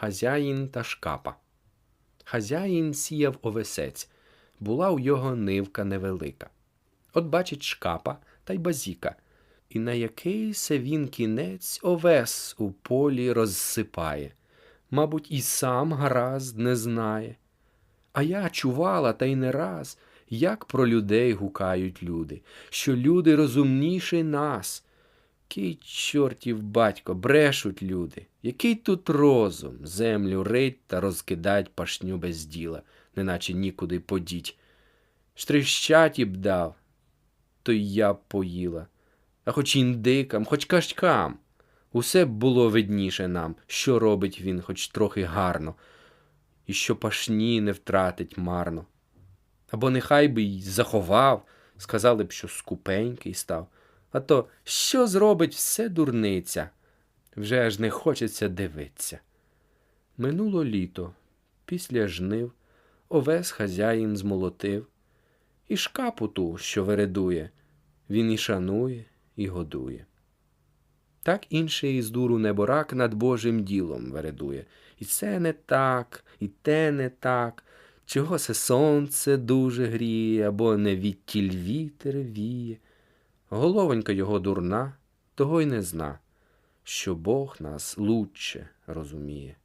Хазяїн та шкапа. Хазяїн сіяв овесець, була у його нивка невелика. От бачить шкапа та й базіка, і на який се він кінець овес у полі розсипає. Мабуть, і сам гаразд не знає. А я чувала та й не раз, як про людей гукають люди, що люди розумніші нас. Кий чортів батько, брешуть люди. Який тут розум, землю рить та розкидать пашню без діла, неначе нікуди подіть. Штрищаті б дав, то й я б поїла. А хоч індикам, хоч кашкам. Усе б було видніше нам, що робить він хоч трохи гарно, і що пашні не втратить марно. Або нехай би й заховав, сказали б, що скупенький став. А то що зробить все дурниця? Вже аж не хочеться дивитися. Минуло літо, після жнив, овес хазяїн змолотив, і шкапу ту, що вередує, він і шанує, і годує. Так інший із дуру неборак над Божим ділом вередує. І це не так, і те не так. Чого се сонце дуже гріє, або не відтіль вітер віє. Головонька його дурна, того й не зна, що Бог нас лучше розуміє.